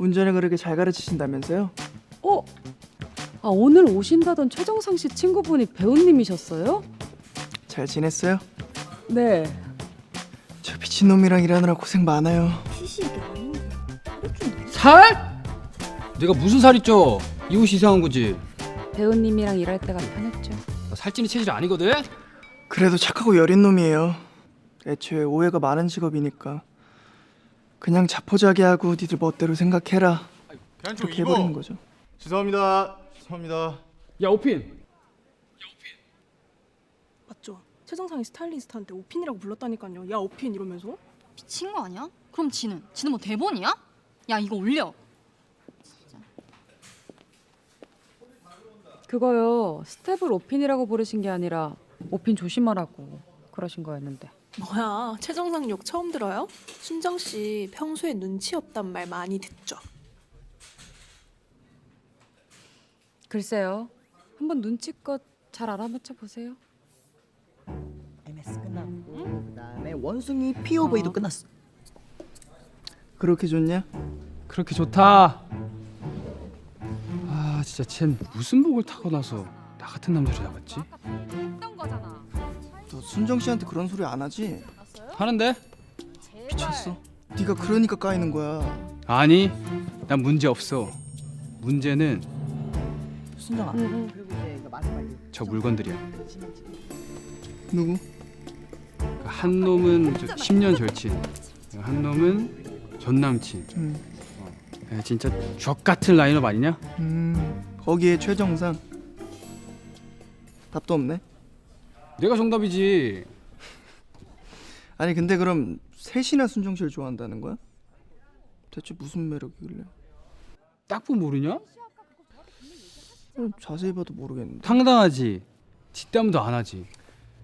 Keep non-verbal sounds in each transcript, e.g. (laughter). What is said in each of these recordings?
운전을 그렇게 잘 가르치신다면서요? 어? 아 오늘 오신다던 최정상 씨 친구분이 배우님이셨어요? 잘 지냈어요? 네. 저 미친놈이랑 일하느라 고생 많아요 살? 내가 무슨 살이 쪄? 이 옷이 이상한 거지. 배우님이랑 일할 때가 편했죠. 나 살찌는 체질 아니거든. 그래도 착하고 여린 놈이에요 애초에 오해가 많은 직업이니까 그냥 자포자기 하고 니들 멋대로 생각해라 그냥 좀 그렇게 해버리는 입어. 거죠 죄송합니다. 죄송합니다. 야 오핀. 맞죠? 최정상이 스타일리스트한테 오핀이라고 불렀다니까요. 야 오핀 이러면서. 미친 거 아니야? 그럼 지는 지는 뭐 대본이야? 야 이거 올려. 그거요. 스텝을 오핀이라고 부르신 게 아니라 오핀 조심하라고 그러신 거였는데. 뭐야 최정상 욕 처음 들어요? 순정 씨 평소에 눈치 없단 말 많이 듣죠. 글쎄요. 한번 눈치껏 잘 알아맞혀 보세요. MS 끝났고 그다음에 원숭이 POV도 끝났어. 그렇게 좋냐? 그렇게 좋다. 아 진짜 쟨 무슨 복을 타고 나서 나 같은 남자를 잡았지? 순정 씨한테 그런 소리 안 하지? 하는데? 미쳤어 네가 그러니까 까이는 거야 아니, 난 문제 없어. 문제는 순정아. 응, 그리고 이제 그 마지막에 저 물건들이야. 누구? 그한 놈은 저 10년 절친, 한 놈은 전 남친. 음, 야, 진짜 적 같은 라인업 아니냐? 음 거기에 최정상 답도 없네 내가 정답이지. (laughs) 아니 근데 그럼 셋이나 순정 씨를 좋아한다는 거야? 대체 무슨 매력이길래 딱 보면 모르냐? 어, 자세히 봐도 모르겠는데 당당하지. 뒷담도 안 하지.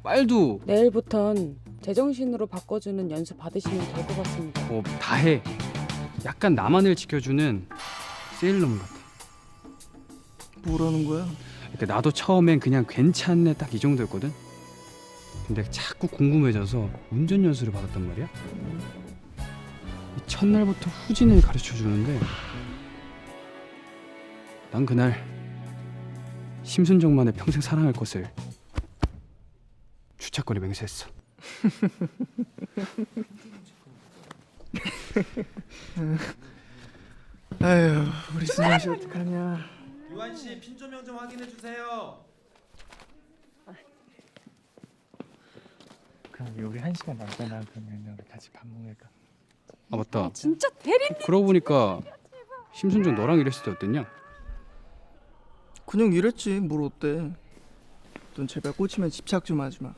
말도 내일부턴 제정신으로 바꿔주는 연수 받으시면 될 것 같습니다. 뭐 다 해. 약간 나만을 지켜주는 세일러문 같아. 뭐라는 거야? 그러니까 나도 처음엔 그냥 괜찮네 딱 이 정도였거든. 근데 자꾸 궁금해져서 운전 연수를 받았단 말이야. 이 첫날부터 후진을 가르쳐 주는데 난 그날 심순정만의 평생 사랑할 것을 주차권에 맹세했어. (laughs) 아휴 우리 순정 씨 어떡하냐 유한 씨 핀 조명 좀 확인해 주세요. 그럼 우리 한 시간 남잖아 그러면 우리 같이 밥 먹을까? 아 맞다. 진짜 대리 그러고 보니까 심순정 너랑 일했을 때 어땠냐? 그냥 이랬지 뭘 어때 넌 제발 꽂히면 집착 좀 하지 마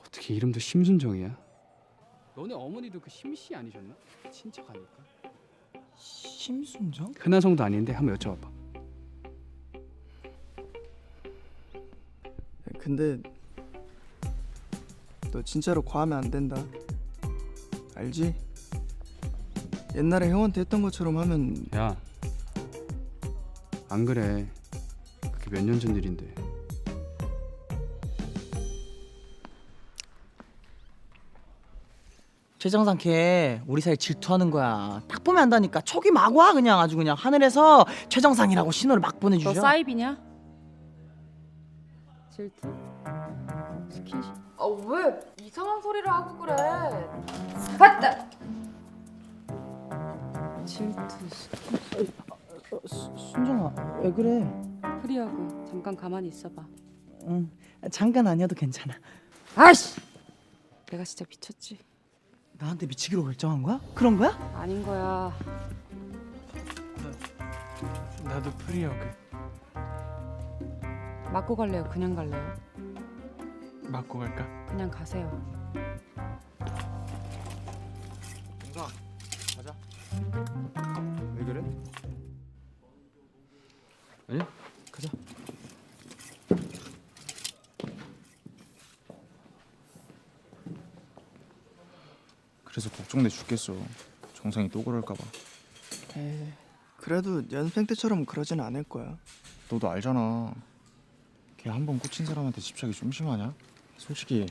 어떻게 이름도 심순정이야? 너네 어머니도 그 심씨 아니셨나? 친척 아닐까? 심순정? 흔한 성도 아닌데 한번 여쭤봐봐. 근데 너 진짜로 과하면 안 된다 알지? 옛날에 형한테 했던 것처럼 하면 야, 안 그래. 그게 몇 년 전 일인데. 최정상 걔 우리 사이 질투하는 거야. 딱 보면 안다니까. 촉이 막 와 그냥 아주 그냥 하늘에서 최정상이라고 신호를 막너 보내주죠. 사이비냐? 질투? 아 왜 이상한 소리를 하고 그래? 봤다. 질투. 수- 순정아 왜 그래? 프리하고 잠깐 가만히 있어봐. 응 잠깐 아니어도 괜찮아. 아씨. 내가 진짜 미쳤지. 나한테 미치기로 결정한 거야? 그런 거야? 아닌 거야. 나도 프리어그 맞고 갈래요? 그냥 갈래요? 맞고 갈까? 그냥 가세요. 동상 가자. 왜 그래? 아니야, 가자. 그래서 걱정돼 죽겠어. 정상이 또 그럴까봐. 에이, 그래도 연습생 때처럼 그러진 않을 거야 너도 알잖아. 걔 한 번 꽂힌 사람한테 집착이 좀 심하냐? 솔직히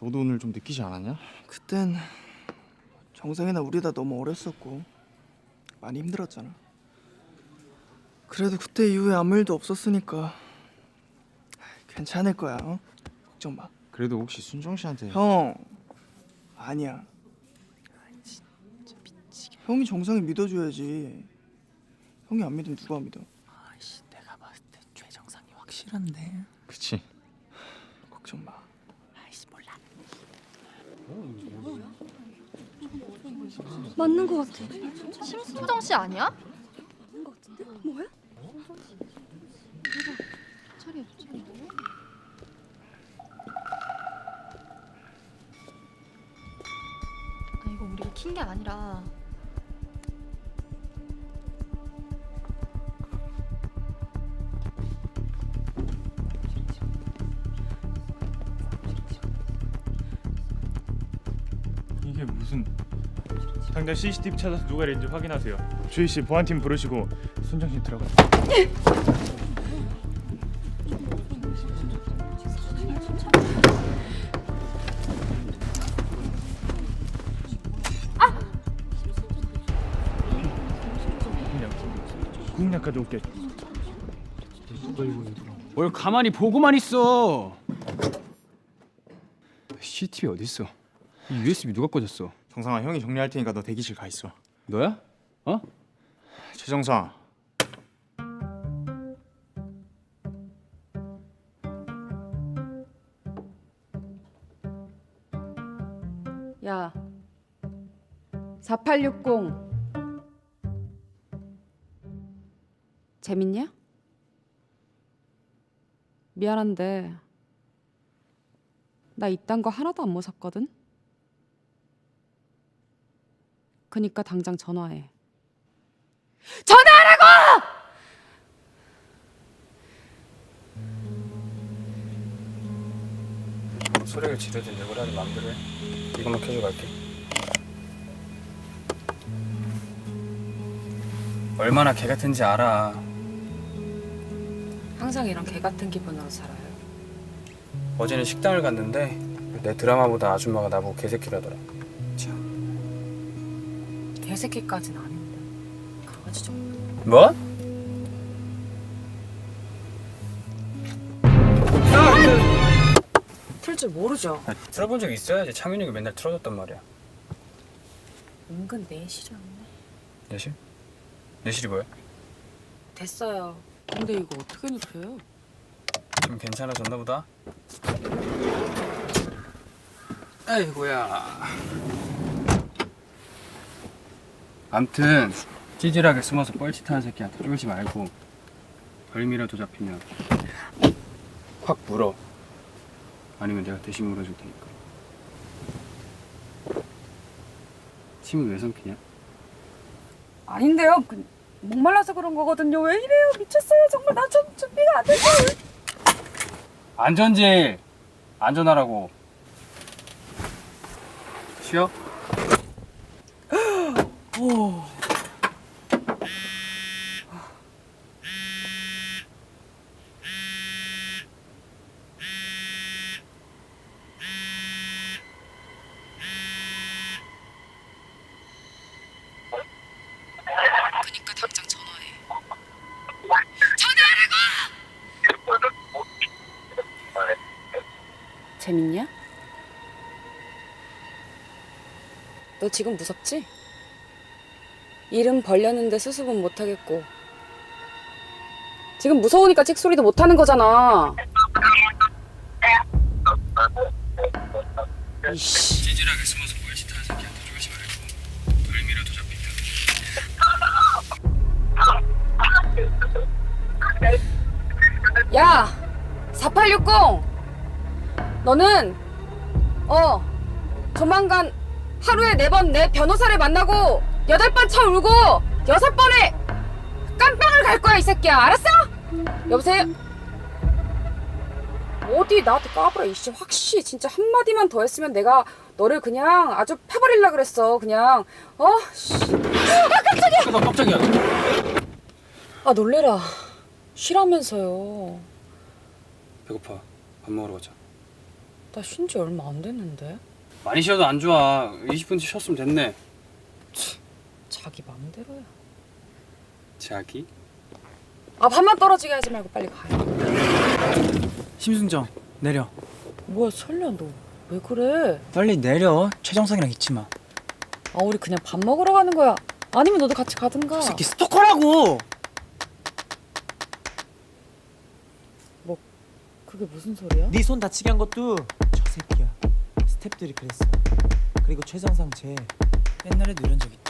너도 오늘 좀 느끼지 않았냐? 그땐 정상이나 우리 다 너무 어렸었고 많이 힘들었잖아. 그래도 그때 이후에 아무 일도 없었으니까 괜찮을 거야. 어? 걱정 마. 그래도 혹시 순정 씨한테 형 아니야. 형이 정상이 믿어줘야지. 형이 안 믿으면 누가 믿어? 아이씨 내가 봤을 때 최정상이 확실한데 그치 걱정 마. 맞는 거 같아. 심수정 씨 아니야? 뭐야? 차례 차례. 아 이거 우리가 킨 게 아니라 무슨 당장 CCTV 찾아서 누가 이랬는지 확인하세요. 주희 씨 보안팀 부르시고 순정 씨 들어가. 국약 가져올게. 뭘 가만히 보고만 있어. CCTV 어디 있어? 이 USB 누가 꽂았어? 정상아 형이 정리할 테니까 너 대기실 가 있어 너야? 어? 최정상 야, 4860 재밌냐? 미안한데 나 이딴 거 하나도 안 무섭거든. 그니까 당장 전화해. 전화하라고! 소리를 지르든 내고 하는 마음대로 해. 이것만 켜줘 갈게. 얼마나 개 같은지 알아. 항상 이런 개 같은 기분으로 살아요. 어제는 식당을 갔는데 내 드라마보다 아줌마가 나보고 개새끼라더라. 참. 개새끼까진 아닌데 강아지 정도. 뭐? 틀 줄 모르죠. 아, 들어본 적 있어야지. 창윤이 가 맨날 틀어줬단 말이야. 은근 내실이었네. 내실? 내실이 뭐야? 됐어요. 근데 이거 어떻게 눕혀요? 좀 괜찮아졌나 보다. 아이고야. 암튼 찌질하게 숨어서 뻘짓하는 새끼한테 쫄지 말고 벌미라도 잡히면 확 물어. 아니면 내가 대신 물어줄 테니까. 침을 왜 삼키냐? 아닌데요. 그, 목말라서 그런 거거든요. 왜 이래요? 미쳤어요. 정말 나 좀 준비가 안 돼서. 안전지 안전하라고. 쉬어? 전화하라고! 재밌냐? 너 지금 무섭지? 이름 벌렸는데 수습은 못하겠고. 지금 무서우니까 찍소리도 못하는 거잖아. 이씨. 찌질하게 숨어서 뻘짓하는 새끼한테 쫄지 말고. 벌미라도 잡히면. 야! 4860! 너는 어 조만간 하루에 네 번 내 변호사를 만나고 여덟 번차 울고 여섯 번에 깜빵을 갈 거야 이 새끼야. 알았어? 여보세요? 어디 나한테 까불어 이씨. 확실히 진짜 한마디만 더 했으면 내가 너를 그냥 아주 패버릴라 그랬어 그냥. 어? 씨. 잠깐 깜짝이야. 아 놀래라. 쉬라면서요. 배고파. 밥 먹으러 가자. 나 쉰 지 얼마 안 됐는데. 많이 쉬어도 안 좋아. 20분 쉬었으면 됐네 자기 마음대로야. 자기? 아 밥만 떨어지게 하지 말고 빨리 가요. 심순정 내려 뭐야 설려 너왜 그래? 빨리 내려 최정상이랑 있지 마 아 우리 그냥 밥 먹으러 가는 거야. 아니면 너도 같이 가든가. 그 새끼 스토커라고 그게 무슨 소리야? 네 손 다치게 한 것도 저 새끼야 스탭들이 그랬어 그리고 최정상 쟤 옛날에도 이런 적 있대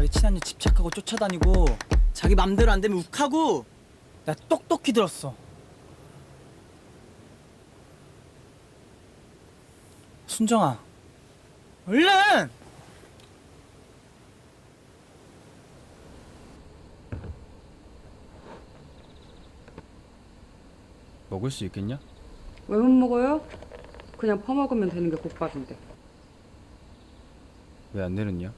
자기 친한 일 집착하고 쫓아다니고 자기 맘대로 안 되면 욱하고 나 똑똑히 들었어 순정아 얼른 먹을 수 있겠냐? 왜 못 먹어요? 그냥 퍼먹으면 되는 게 국밥인데. 왜 안 내렸냐?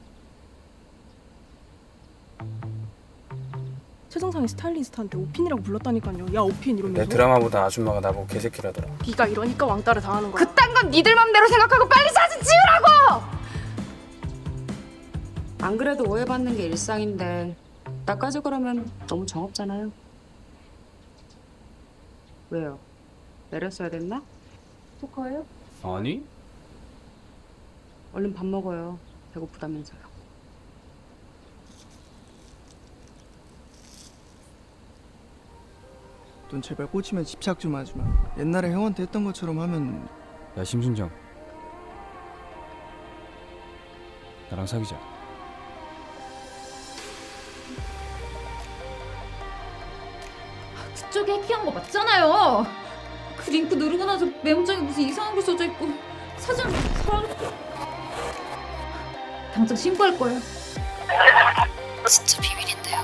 최정상이 스타일리스트한테 오핀이라고 불렀다니까요. 야 오핀 이러면서. 내 드라마 보다 아줌마가 나보고 개새끼라더라 네가 이러니까 왕따를 당하는 거야. 그딴 건 니들 맘대로 생각하고 빨리 사진 지우라고! 안 그래도 오해받는 게 일상인데 나까지 그러면 너무 정없잖아요. 왜요? 내렸어야 됐나? 토커예요? 아니 얼른 밥 먹어요. 배고프다면서요. 넌 제발 꽂히면 집착 좀 하지 마. 옛날에 형한테 했던 것처럼 하면 야 심순정 나랑 사귀자 그쪽에 해킹한 거 맞잖아요. 그 링크 누르고 나서 메모장에 무슨 이상한 글 써져 있고 사진 사람 당장 신고할 거예요. 진짜 비밀인데요.